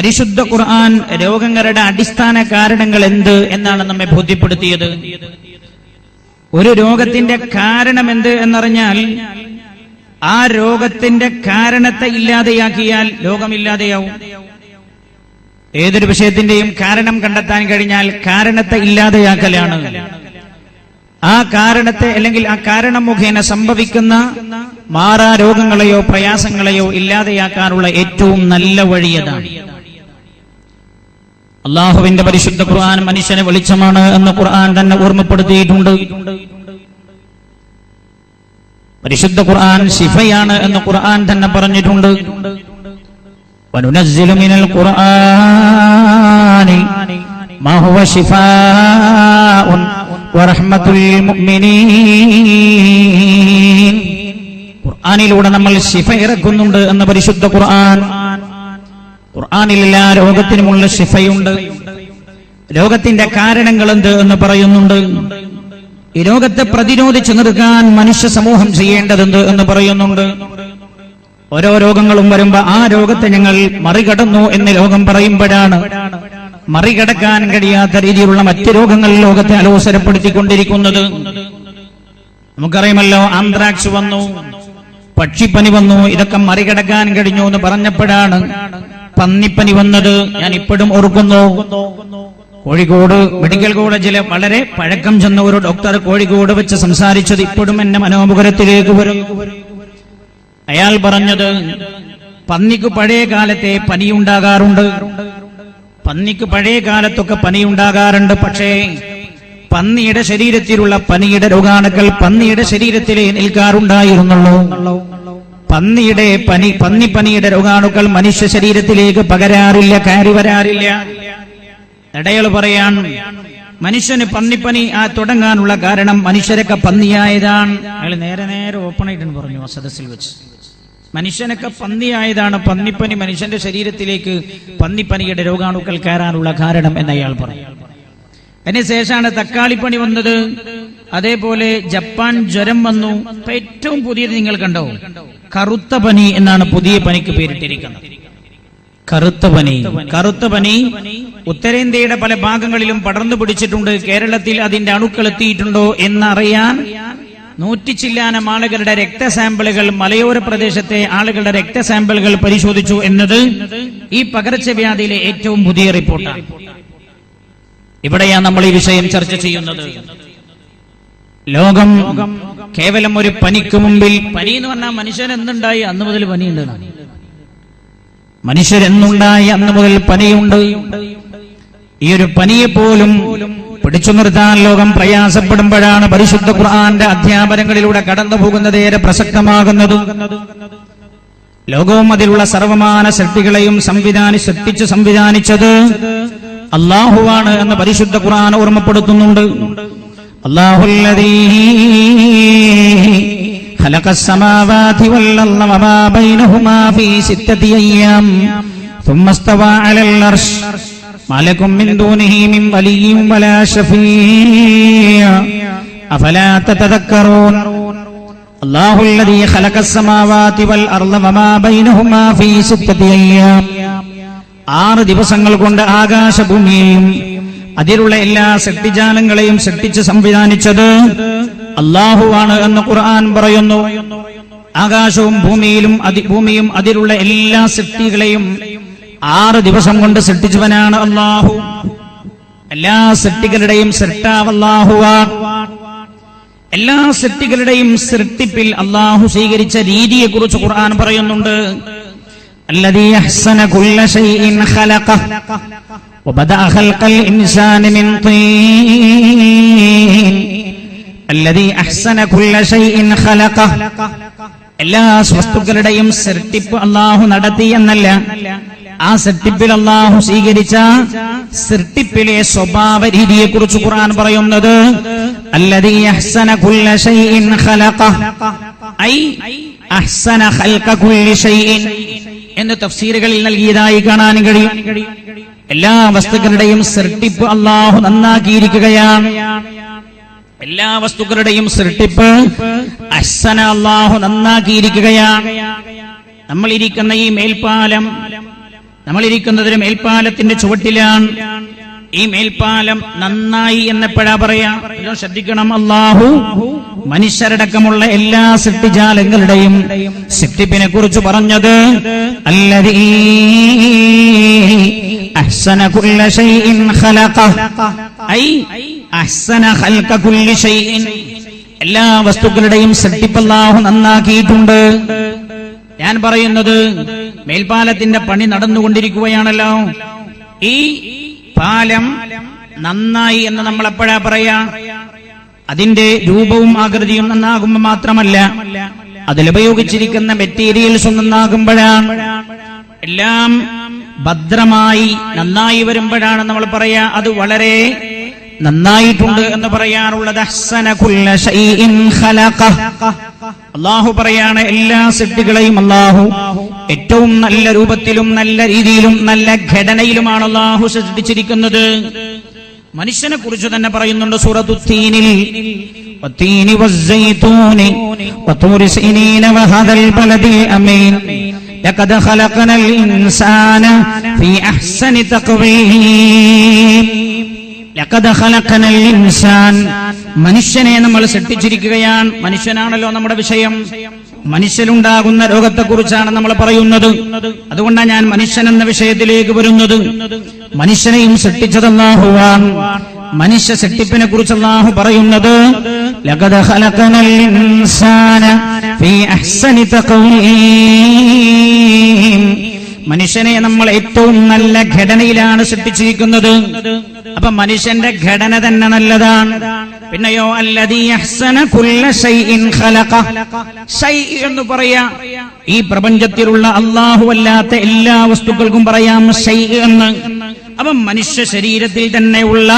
പരിശുദ്ധ ഖുർആൻ രോഗങ്ങളുടെ അടിസ്ഥാന കാരണങ്ങൾ എന്ത് എന്നാണ് നമ്മെ ബോധ്യപ്പെടുത്തിയത്? ഒരു രോഗത്തിന്റെ കാരണം എന്ത് എന്നറിഞ്ഞാൽ ആ രോഗത്തിന്റെ കാരണത്തെ ഇല്ലാതെയാക്കിയാൽ രോഗമില്ലാതെയാവും. ഏതൊരു വിഷയത്തിന്റെയും കാരണം കണ്ടെത്താൻ കഴിഞ്ഞാൽ കാരണത്തെ ഇല്ലാതെയാക്കലാണ്. ആ കാരണത്തെ അല്ലെങ്കിൽ ആ കാരണം മുഖേന സംഭവിക്കുന്ന മാറാ രോഗങ്ങളെയോ പ്രയാസങ്ങളെയോ ഇല്ലാതെയാക്കാനുള്ള ഏറ്റവും നല്ല വഴി അതാണ് അള്ളാഹുവിന്റെ പരിശുദ്ധ ഖുർആൻ മനുഷ്യനെ വെളിച്ചമാണ് എന്ന് ഖുർആൻ തന്നെ ഓർമ്മപ്പെടുത്തിയിട്ടുണ്ട് പരിശുദ്ധ ഖുർആൻ ശിഫയാണ് എന്ന് ഖുർആൻ തന്നെ പറഞ്ഞിട്ടുണ്ട് وننزل من القرآن ما هو شفاء ورحمة للمؤمنين ഖുർആനിലൂടെ നമ്മൾ ശിഫ ഇറക്കുന്നുണ്ട് എന്ന പരിശുദ്ധ ഖുർആൻ ഖുർആനിൽ എല്ലാ രോഗത്തിനുമുള്ള ശിഫയുണ്ട്. രോഗത്തിന്റെ കാരണങ്ങൾ എന്ത് എന്ന് പറയുന്നുണ്ട്. ഈ രോഗത്തെ പ്രതിരോധിച്ചു നിർത്താൻ മനുഷ്യ സമൂഹം ചെയ്യേണ്ടതെന്ത് എന്ന് പറയുന്നുണ്ട്. ഓരോ രോഗങ്ങളും വരുമ്പോ ആ രോഗത്തെ ഞങ്ങൾ മറികടന്നു എന്ന് രോഗം പറയുമ്പോഴാണ്. മറികടക്കാൻ കഴിയാത്ത രീതിയിലുള്ള മറ്റ് രോഗങ്ങൾ ലോകത്തെ അലോസരപ്പെടുത്തിക്കൊണ്ടിരിക്കുന്നത്. നമുക്കറിയാമല്ലോ ആന്ത്രാക്സ് വന്നു പക്ഷിപ്പനി വന്നു ഇതൊക്കെ മറികടക്കാൻ കഴിഞ്ഞു എന്ന് പറഞ്ഞപ്പോഴാണ് പന്നിപ്പനി വന്നത് ഞാൻ ഇപ്പോഴും ഓർക്കുന്നു. കോഴിക്കോട് മെഡിക്കൽ കോളേജിലെ വളരെ പഴക്കം ചെന്ന ഒരു ഡോക്ടർ കോഴിക്കോട് വെച്ച് സംസാരിച്ചത് ഇപ്പോഴും എന്റെ മനോമുഖരത്തിലേക്ക് വരും. അയാൾ പറഞ്ഞത് പന്നിക്ക് പഴയ കാലത്തെ പനിയുണ്ടാകാറുണ്ട് പന്നിക്ക് പഴയ കാലത്തൊക്കെ പനിയുണ്ടാകാറുണ്ട് പക്ഷേ പന്നിയുടെ ശരീരത്തിലുള്ള പനിയുടെ രോഗാണുക്കൾ പന്നിയുടെ ശരീരത്തിലേ നിൽക്കാറുണ്ടായിരുന്നുള്ളൂ. പന്നിയുടെ പനി പന്നിപ്പനിയുടെ രോഗാണുക്കൾ മനുഷ്യ ശരീരത്തിലേക്ക് പകരാറില്ല കയറി വരാറില്ല. ഇടയൾ പറയാൻ മനുഷ്യന് പന്നിപ്പനി ആ തുടങ്ങാനുള്ള കാരണം മനുഷ്യരൊക്കെ പന്നിയായതാണ്. അയാൾ നേരെ നേരെ ഓപ്പൺ ആയിട്ടാണ് പറഞ്ഞു ആ സദസ്സിൽ വെച്ച്. മനുഷ്യനൊക്കെ പന്നിയായതാണ് പന്നിപ്പനി മനുഷ്യന്റെ ശരീരത്തിലേക്ക് പന്നിപ്പനിയുടെ രോഗാണുക്കൾ കയറാനുള്ള കാരണം എന്ന് അയാൾ പറഞ്ഞു. അതിനുശേഷമാണ് തക്കാളിപ്പണി വന്നത്. അതേപോലെ ജപ്പാൻ ജ്വരം വന്നു. ഇപ്പൊ ഏറ്റവും പുതിയത് നിങ്ങൾ കണ്ടോ? കറുത്ത പനി എന്നാണ് പുതിയ പനിക്ക് പേരിട്ടിരിക്കുന്നത്. കറുത്ത പനി. കറുത്ത പനി ഉത്തരേന്ത്യയുടെ പല ഭാഗങ്ങളിലും പടർന്നു പിടിച്ചിട്ടുണ്ട്. കേരളത്തിൽ അതിന്റെ അണുക്കൾ എത്തിയിട്ടുണ്ടോ എന്നറിയാൻ നൂറ്റിച്ചില്ലാനം ആളുകളുടെ രക്തസാമ്പിളുകൾ മലയോര പ്രദേശത്തെ ആളുകളുടെ രക്ത സാമ്പിളുകൾ പരിശോധിച്ചു എന്നത് ഈ പകർച്ചവ്യാധിയിലെ ഏറ്റവും പുതിയ റിപ്പോർട്ടാണ്. ഇവിടെയാണ് നമ്മൾ ഈ വിഷയം ചർച്ച ചെയ്യുന്നത്. ലോകം കേവലം ഒരു പനിക്ക് മുമ്പിൽ പനി എന്ന് പറഞ്ഞാൽ മനുഷ്യൻ എന്തുണ്ടായി? അന്ന് മുതൽ പനിയുണ്ട്. മനുഷ്യരെന്നുണ്ടായി അന്ന് മുതൽ പനിയുണ്ട്. ഈ ഒരു പനിയെ പോലും പിടിച്ചു നിർത്താൻ ലോകം പ്രയാസപ്പെടുമ്പോഴാണ് പരിശുദ്ധ ഖുർആന്റെ അധ്യാപനങ്ങളിലൂടെ കടന്നു പോകുന്നത് ഏറെ പ്രസക്തമാകുന്നത്. ലോകവും അതിലുള്ള സർവമാന ശക്തികളെയും സംവിധാനി സൃഷ്ടിച്ച് സംവിധാനിച്ചത് അള്ളാഹുവാണ് എന്ന് പരിശുദ്ധ ഖുർആൻ ഓർമ്മപ്പെടുത്തുന്നുണ്ട്. അള്ളാഹുല്ലതീ خلق السماوات والأرض وما بينهما في ستة أيام ثم استوى على العرش ما لكم من دونه من ولي ولا شفيع أفلا تتذكرون الله الذي خلق السماوات والأرض وما بينهما في ستة أيام ആറ് ദിവസങ്ങൾ കൊണ്ട് ആകാശഭൂമിയെയും അതിലുള്ള എല്ലാ സൃഷ്ടിജാലങ്ങളെയും സൃഷ്ടിച്ച് സംവിധാനിച്ചത് അള്ളാഹുവാണ് എന്ന് ഖുർആൻ പറയുന്നു. ആകാശവും ഭൂമിയിലും ഭൂമിയും അതിലുള്ള എല്ലാ സൃഷ്ടികളെയും ആറ് ദിവസം കൊണ്ട് സൃഷ്ടിച്ചവനാണ് അള്ളാഹു എല്ലാ സൃഷ്ടികളുടെയും സൃഷ്ടാവ് അള്ളാഹുവാണ് എല്ലാ സൃഷ്ടികളുടെയും സൃഷ്ടിപ്പിൽ അള്ളാഹു സ്വീകരിച്ച രീതിയെ കുറിച്ച് ഖുർആൻ പറയുന്നുണ്ട്. الذي أحسن كل شيء خلقه وبدأ خلق الإنسان من طين الذي أحسن كل شيء خلقه എല്ലാ വസ്തുക്കളുടെയും സൃഷ്ടിപ്പ് അള്ളാഹു നടത്തി എന്നല്ല ആ സൃഷ്ടിപ്പിൽ അള്ളാഹു സ്വീകരിച്ച സൃഷ്ടിപ്പിലെ സ്വഭാവ രീതിയെ കുറിച്ച് ഖുർആൻ പറയുന്നത് അല്ലതീ അഹ്സന കുല്ല ഷൈഇൻ ഖലഖ ഐ അഹ്സന ഖൽഖ കുല്ലി ഷൈഇൻ എന്ന് തഫ്സീറുകളിൽ നൽകിയതായി കാണാൻ കഴിയും എല്ലാ വസ്തുക്കളുടെയും സൃഷ്ടിപ്പ് അള്ളാഹു നന്നാക്കിയിരിക്കുകയാണ്. എല്ലാ വസ്തുക്കളുടെയും സൃഷ്ടിപ്പ് അഹ്സന അള്ളാഹു നന്നാക്കിയിരിക്കുകയാണ്. നമ്മളിരിക്കുന്ന ഈ മേൽപ്പാലം നമ്മളിരിക്കുന്നതിന് മേൽപ്പാലത്തിന്റെ ചുവട്ടിലാണ്. ഈ മേൽപ്പാലം നന്നായി എന്നെപ്പോഴാ പറയാ ശ്രദ്ധിക്കണം. അള്ളാഹു മനുഷ്യരടക്കമുള്ള എല്ലാ സൃഷ്ടിജാലങ്ങളുടെയും സൃഷ്ടിപ്പിനെ കുറിച്ച് പറഞ്ഞത് അല്ലതീ അഹ്സന كل ശൈഇൻ خلقه. ഐ അഹ്സന خلق كل ശൈഇൻ എല്ലാ വസ്തുക്കളുടെയും സൃഷ്ടിപ്പ് നന്നാക്കിയിട്ടുണ്ട്. ഞാൻ പറയുന്നത് മേൽപ്പാലത്തിന്റെ പണി നടന്നുകൊണ്ടിരിക്കുകയാണല്ലോ. ഈ പാലം നന്നായി എന്ന് നമ്മൾ എപ്പോഴാ പറയാ? അതിന്റെ രൂപവും ആകൃതിയും നന്നാകുമ്പോൾ മാത്രമല്ല അതിലുപയോഗിച്ചിരിക്കുന്ന മെറ്റീരിയൽസും നന്നാകുമ്പോഴാണ് എല്ലാം ഭദ്രമായി നന്നായി വരുമ്പോഴാണ് നമ്മൾ പറയാ അത് വളരെ നന്നായിട്ടുണ്ട് എന്ന് പറയാറുള്ളത് അഹ്സന കുല്ല ശൈഇൻ ഖലഖഹ. അള്ളാഹു പറയാണ് എല്ലാ സൃഷ്ടികളെയും അള്ളാഹു ഏറ്റവും നല്ല രൂപത്തിലും നല്ല രീതിയിലും നല്ല ഘടനയിലുമാണ് അള്ളാഹു സൃഷ്ടിച്ചിരിക്കുന്നത് മനുഷ്യനെ കുറിച്ച് തന്നെ പറയുന്നുണ്ട് സൂറത്തുത്തീനിൽ والتين والزيتون وطور سينين وهذا البلد الأمين لقد خلقنا الإنسان في أحسن تقويم ലഖദ് ഖലഖനൽ ഇൻസാൻ മനുഷ്യനെ നമ്മൾ സൃഷ്ടിച്ചിരിക്കുകയാണ് മനുഷ്യനാണല്ലോ നമ്മുടെ വിഷയം മനുഷ്യനുണ്ടാകുന്ന രോഗത്തെക്കുറിച്ചാണ് നമ്മൾ പറയുന്നത് അതുകൊണ്ടാണ് ഞാൻ മനുഷ്യൻ എന്ന വിഷയത്തിലേക്ക് വരുന്നത് മനുഷ്യനെയും സൃഷ്ടിച്ചത് അല്ലാഹുവാൻ മനുഷ്യ സൃഷ്ടിപ്പിനെ കുറിച്ച് അല്ലാഹു പറയുന്നത് ലഖദ് خلقنا الإنسان في أحسن تقويم മനുഷ്യനെ നമ്മൾ ഏറ്റവും നല്ല ഘടനയിലാണ് സൃഷ്ടിച്ചിരിക്കുന്നത്. അപ്പൊ മനുഷ്യന്റെ ഘടന തന്നെ നല്ലതാണ്. പിന്നെയോ എന്ന് പറയാ. ഈ പ്രപഞ്ചത്തിലുള്ള അള്ളാഹു അല്ലാത്ത എല്ലാ വസ്തുക്കൾക്കും പറയാം എന്ന്. അപ്പം മനുഷ്യ ശരീരത്തിൽ തന്നെയുള്ള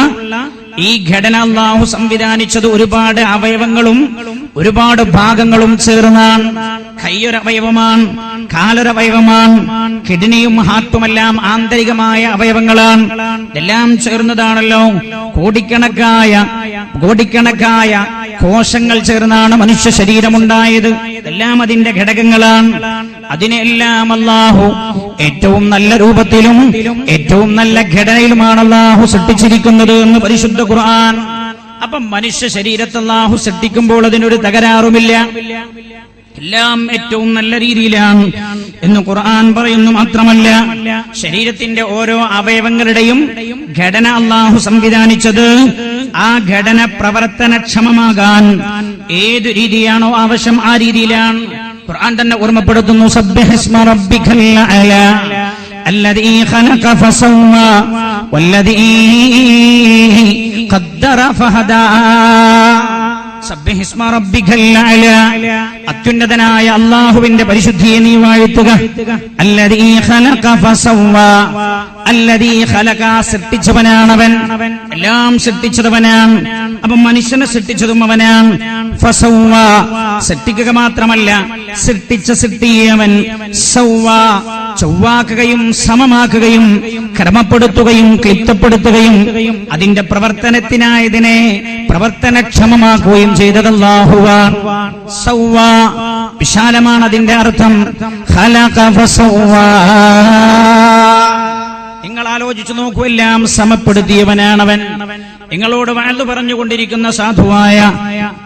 ഈ ഘടന അള്ളാഹു സംവിധാനിച്ചത് ഒരുപാട് അവയവങ്ങളും ഒരുപാട് ഭാഗങ്ങളും ചേർന്നാണ്. കയ്യൊരവയവമാണ്. കാലൊരവയവമാണ്. കിഡ്നിയും ഹാർട്ടുമെല്ലാം ആന്തരികമായ അവയവങ്ങളാണ്. എല്ലാം ചേർന്നതാണല്ലോ. കോടിക്കണക്കായ കോടിക്കണക്കായ കോശങ്ങൾ ചേർന്നാണ് മനുഷ്യ ശരീരമുണ്ടായത്. എല്ലാം അതിന്റെ ഘടകങ്ങളാണ്. അതിനെല്ലാം അല്ലാഹു ഏറ്റവും നല്ല രൂപത്തിലും ഏറ്റവും നല്ല ഘടനയിലുമാണ് അല്ലാഹു സൃഷ്ടിച്ചിരിക്കുന്നത് എന്ന് പരിശുദ്ധ ഖുർആൻ. അപ്പം മനുഷ്യ ശരീരത്തെ അല്ലാഹു സൃഷ്ടിക്കുമ്പോൾ അതിനൊരു തകരാറുമില്ല. എല്ലാം ഏറ്റവും നല്ല രീതിയിലാണ് എന്ന് ഖുർആൻ പറയുന്നു മാത്രമല്ല ശരീരത്തിന്റെ ഓരോ അവയവങ്ങളുടെയും ഘടന അള്ളാഹു സംവിധാനിച്ചത് ആ ഘടന പ്രവർത്തനക്ഷമമാകാൻ ഏത് രീതിയാണോ ആവശ്യം ആ രീതിയിലാണ് ഖുർആൻ തന്നെ ഓർമ്മപ്പെടുത്തുന്നു സബ്ബിഹിസ്മ റബ്ബിക്കൽ അഅല الذي خلق فسوى والذي قدر فهدى സബ്ബിഹിസ്മ റബ്ബിക്കൽ അഅല. അത്യുന്നതനായ അള്ളാഹുവിന്റെ പരിശുദ്ധിയെ നീ വാഴ്ത്തുക. സൃഷ്ടിച്ചവനാണവൻ. എല്ലാം സൃഷ്ടിച്ചതവനാണ്. അപ്പൊ മനുഷ്യനെ സൃഷ്ടിച്ചതും അവനാണ്. സൃഷ്ടിക്കുക മാത്രമല്ല സൃഷ്ടിച്ച സൃഷ്ടിയവൻ സവ്വ. ചൊവ്വാക്കുകയും സമമാക്കുകയും ക്രമപ്പെടുത്തുകയും ക്ലിപ്തപ്പെടുത്തുകയും അതിന്റെ പ്രവർത്തനത്തിനായതിനെ പ്രവർത്തനക്ഷമമാക്കുകയും ചെയ്തത് സൗവ. വിശാലമാണ് അതിന്റെ അർത്ഥം. നിങ്ങൾ ആലോചിച്ചു നോക്കൂ എല്ലാം സമപ്പെടുത്തിയവനാണവൻ. നിങ്ങളോട് വാഴ്ന്നു പറഞ്ഞുകൊണ്ടിരിക്കുന്ന സാധുവായ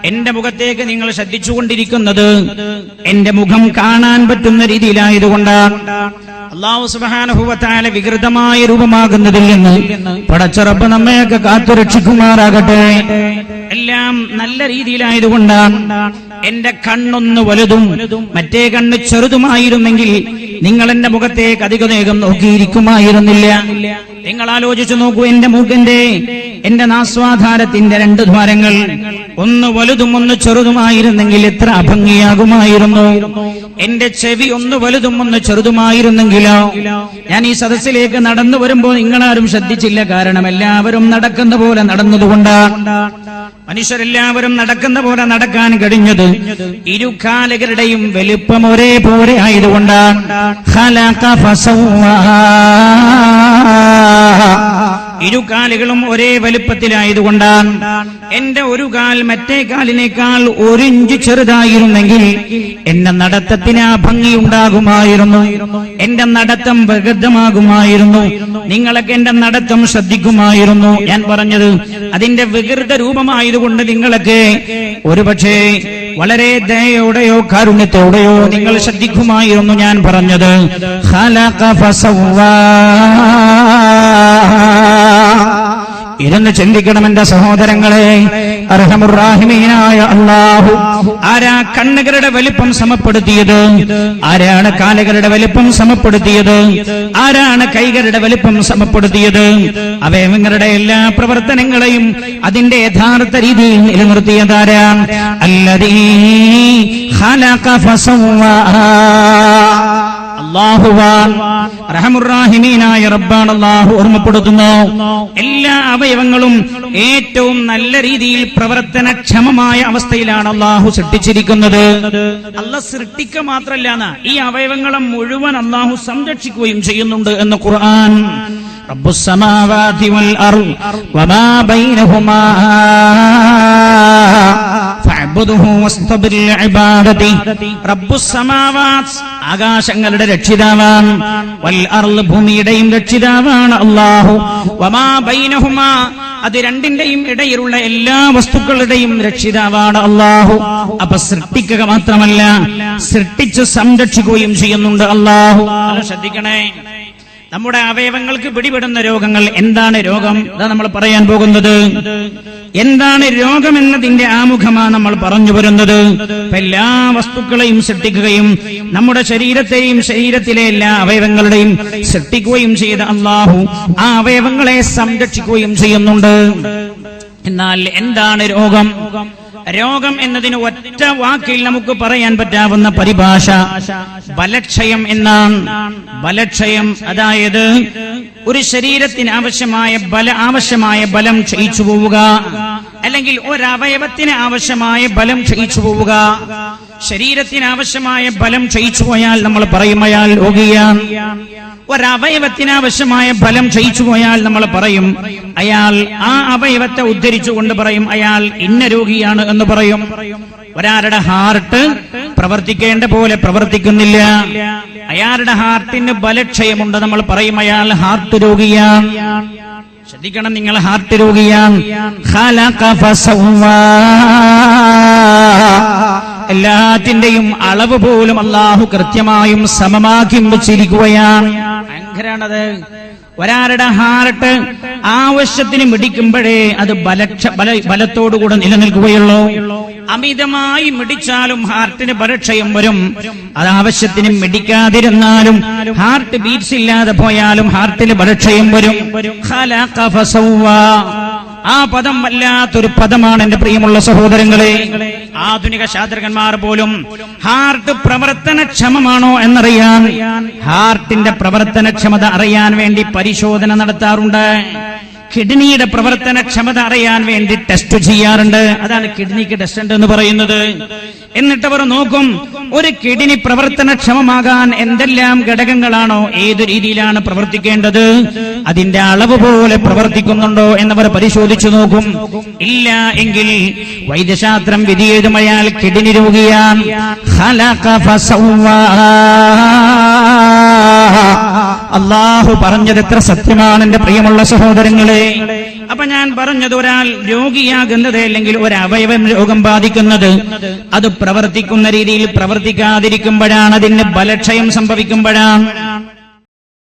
എന്റെ മുഖത്തേക്ക് നിങ്ങൾ ശ്രദ്ധിച്ചുകൊണ്ടിരിക്കുന്നത് എന്റെ മുഖം കാണാൻ പറ്റുന്ന രീതിയിലായതുകൊണ്ടാണ് അള്ളാഹു സുബാനുഭവത്തായ വികൃതമായ രൂപമാകുന്നതിൽ നിന്ന് പടച്ചറപ്പ് നമ്മയൊക്കെ കാത്തുരക്ഷിക്കുമാറാകട്ടെ എല്ലാം നല്ല രീതിയിലായതുകൊണ്ടാണ് എന്റെ കണ്ണൊന്ന് വലുതും മറ്റേ കണ്ണ് ചെറുതുമായിരുന്നെങ്കിൽ നിങ്ങൾ എന്റെ മുഖത്തേക്ക് അധികം നേകം നോക്കിയിരിക്കുമായിരുന്നില്ല. നിങ്ങൾ ആലോചിച്ചു നോക്കൂ എന്റെ മൂക്കിന്റെ എന്റെ നാസ്വാധാരത്തിന്റെ രണ്ട് ദ്വാരങ്ങൾ. ഒന്ന് വലുതും ഒന്ന് ചെറുതുമായിരുന്നെങ്കിൽ എത്ര അഭംഗിയാകുമായിരുന്നു. എന്റെ ചെവി ഒന്ന് വലുതും ഒന്ന് ചെറുതുമായിരുന്നെങ്കിലോ? ഞാൻ ഈ സദസ്സിലേക്ക് നടന്നു വരുമ്പോൾ നിങ്ങളാരും ശ്രദ്ധിച്ചില്ല. കാരണം എല്ലാവരും നടക്കുന്ന പോലെ നടന്നതുകൊണ്ട്. മനുഷ്യരെല്ലാവരും നടക്കുന്ന പോലെ നടക്കാൻ കഴിഞ്ഞത് ഇരുകാലുകളുടെയും വലുപ്പം ഒരേപോലെ ആയതുകൊണ്ടാണ് ഖലഖ ഫസവ്വാ. ഇരു കാലുകളും ഒരേ വലിപ്പത്തിലായതുകൊണ്ട് എന്റെ ഒരു കാൽ മറ്റേ കാലിനേക്കാൾ ഒരു ഇഞ്ച് ചെറുതായിരുന്നെങ്കിൽ എന്റെ നടത്തത്തിന് ആ ഭംഗി ഉണ്ടാകുമായിരുന്നു എന്റെ നടത്തം വികൃതമാകുമായിരുന്നു നിങ്ങളൊക്കെ എന്റെ നടത്തം ശ്രദ്ധിക്കുമായിരുന്നു ഞാൻ പറഞ്ഞത് അതിന്റെ വികൃത രൂപമായതുകൊണ്ട് നിങ്ങളൊക്കെ ഒരുപക്ഷേ വളരെ ദയോടെയോ കാരുണ്യത്തോടെയോ നിങ്ങൾ ശ്രദ്ധിക്കുമായിരുന്നു ഞാൻ പറഞ്ഞത് ഖലഖ ഫസവ്വാ. ഇരുന്ന് ചിന്തിക്കണം എന്റെ സഹോദരങ്ങളെ. അർഹമുറാഹിമീനായ അള്ളാഹു. ആരാ കണ്ണുകളുടെ വലിപ്പം സമപ്പെടുത്തിയത്? ആരാണ് കാലുകളുടെ വലിപ്പം സമപ്പെടുത്തിയത്? ആരാണ് കൈകളുടെ വലിപ്പം സമപ്പെടുത്തിയത്? അവയവങ്ങളുടെ എല്ലാ പ്രവർത്തനങ്ങളെയും അതിന്റെ യഥാർത്ഥ രീതിയിൽ നിലനിർത്തിയതാരാണ് അല്ലതീ ഖലഖ ഫസവ്വാ. റഹമുറാഹിമീനായ റബ്ബാണ് അള്ളാഹു ഓർമ്മപ്പെടുത്തുന്നു. എല്ലാ അവയവങ്ങളും ഏറ്റവും നല്ല രീതിയിൽ പ്രവർത്തനക്ഷമമായ അവസ്ഥയിലാണ് അള്ളാഹു സൃഷ്ടിച്ചിരിക്കുന്നത്. അല്ല സൃഷ്ടിക്ക മാത്രല്ല ഈ അവയവങ്ങളെ മുഴുവൻ അള്ളാഹു സംരക്ഷിക്കുകയും ചെയ്യുന്നുണ്ട് എന്ന് ഖുർആൻ. رب السماوات والأرض وما ബൈനഹുമാ ആകാശങ്ങളുടെ രക്ഷിതാവാണ്. ഭൂമിയുടെയും രക്ഷിതാവാണ് അള്ളാഹു അത് രണ്ടിന്റെയും ഇടയിലുള്ള എല്ലാ വസ്തുക്കളുടെയും രക്ഷിതാവാണ് അള്ളാഹു അപ്പൊ സൃഷ്ടിക്കുക മാത്രമല്ല സൃഷ്ടിച്ച് സംരക്ഷിക്കുകയും ചെയ്യുന്നുണ്ട് അള്ളാഹു ശ്രദ്ധിക്കണേ. നമ്മുടെ അവയവങ്ങൾക്ക് പിടിപെടുന്ന രോഗങ്ങൾ എന്താണ് രോഗം? അതാ നമ്മൾ പറയാൻ പോകുന്നത്. എന്താണ് രോഗം എന്നതിന്റെ ആമുഖമാണ് നമ്മൾ പറഞ്ഞു വരുന്നത്. എല്ലാ വസ്തുക്കളെയും സൃഷ്ടിക്കുകയും നമ്മുടെ ശരീരത്തെയും ശരീരത്തിലെ എല്ലാ അവയവങ്ങളുടെയും സൃഷ്ടിക്കുകയും ചെയ്ത അള്ളാഹു ആ അവയവങ്ങളെ സംരക്ഷിക്കുകയും ചെയ്യുന്നുണ്ട്. എന്നാൽ എന്താണ് രോഗം? രോഗം എന്നതിന് ഒറ്റ വാക്കിൽ നമുക്ക് പറയാൻ പറ്റാവുന്ന പരിഭാഷ. ബലക്ഷയം എന്നാണ്. ബലക്ഷയം അതായത് ഒരു ശരീരത്തിന് ആവശ്യമായ ബല ആവശ്യമായ ബലം ക്ഷയിച്ചു പോവുക. അല്ലെങ്കിൽ ഒരവയവത്തിന് ആവശ്യമായ ബലം ക്ഷയിച്ചു പോവുക. ശരീരത്തിന് ആവശ്യമായ ബലം ക്ഷയിച്ചു പോയാൽ നമ്മൾ പറയും അയാൾ രോഗിയാണ്. ഒരവയവത്തിന് ആവശ്യമായ ഫലം ക്ഷയിച്ചു പോയാൽ നമ്മൾ പറയും അയാൾ ആ അവയവത്തെ ഉദ്ധരിച്ചുകൊണ്ട് പറയും അയാൾ ഇന്ന രോഗിയാണ് എന്ന് പറയും. ഒരാളുടെ ഹാർട്ട് പ്രവർത്തിക്കേണ്ട പോലെ പ്രവർത്തിക്കുന്നില്ല. അയാളുടെ ഹാർട്ടിന് ബലക്ഷയമുണ്ട് നമ്മൾ പറയും അയാൾ ഹാർട്ട് രോഗിയാണ്. ശ്രദ്ധിക്കണം നിങ്ങൾ ഹാർട്ട് രോഗിയാണ്. എല്ലാത്തിന്റെയും അളവ് പോലും അള്ളാഹു കൃത്യമായും സമമാക്കി വെച്ചിരിക്കുകയാണ് ഭയങ്കരാണത്. ഒരാളുടെ ഹാർട്ട് ആവശ്യത്തിന് മിടിക്കുമ്പോഴേ അത് ബലക്ഷ ബല ബലത്തോടുകൂടെ നിലനിൽക്കുകയുള്ളൂ. അമിതമായി മിടിച്ചാലും ഹാർട്ടിന് ബലക്ഷയം വരും. അത് ആവശ്യത്തിന് മിടിക്കാതിരുന്നാലും ഹാർട്ട് ബീറ്റ്സ് ഇല്ലാതെ പോയാലും ഹാർട്ടിന് ബലക്ഷയം വരും. ആ പദം വല്ലാത്തൊരു പദമാണ് എന്റെ പ്രിയമുള്ള സഹോദരങ്ങളെ. ആധുനിക ശാസ്ത്രജ്ഞന്മാർ പോലും ഹാർട്ട് പ്രവർത്തനക്ഷമമാണോ എന്നറിയാൻ ഹാർട്ടിന്റെ പ്രവർത്തനക്ഷമത അറിയാൻ വേണ്ടി പരിശോധന നടത്താറുണ്ട്. കിഡ്നിയുടെ പ്രവർത്തന ക്ഷമത അറിയാൻ വേണ്ടി ടെസ്റ്റ് ചെയ്യാറുണ്ട്. അതാണ് കിഡ്നിക്ക് ടെസ്റ്റ് എന്ന് പറയുന്നത്. എന്നിട്ട് അവർ നോക്കും ഒരു കിഡ്നി പ്രവർത്തനക്ഷമമാകാൻ എന്തെല്ലാം ഘടകങ്ങളാണോ ഏത് രീതിയിലാണ് പ്രവർത്തിക്കേണ്ടത്? അതിന്റെ അളവ് പോലെ പ്രവർത്തിക്കുന്നുണ്ടോ എന്നവർ പരിശോധിച്ചു നോക്കും. ഇല്ല എങ്കിൽ വൈദ്യശാസ്ത്രം വിധിയേതുമയാൽ കിഡ്നി ഫസവ്വാ. അള്ളാഹു പറഞ്ഞത് എത്ര സത്യമാണ് എന്റെ പ്രിയമുള്ള സഹോദരങ്ങളെ. അപ്പൊ ഞാൻ പറഞ്ഞത് ഒരാൾ രോഗിയാകുന്നത് അല്ലെങ്കിൽ ഒരു അവയവം രോഗം ബാധിക്കുന്നത് അത് പ്രവർത്തിക്കുന്ന രീതിയിൽ പ്രവർത്തിക്കാതിരിക്കുമ്പോഴാണ് അതിന് ബലക്ഷയം സംഭവിക്കുമ്പോഴാണ്.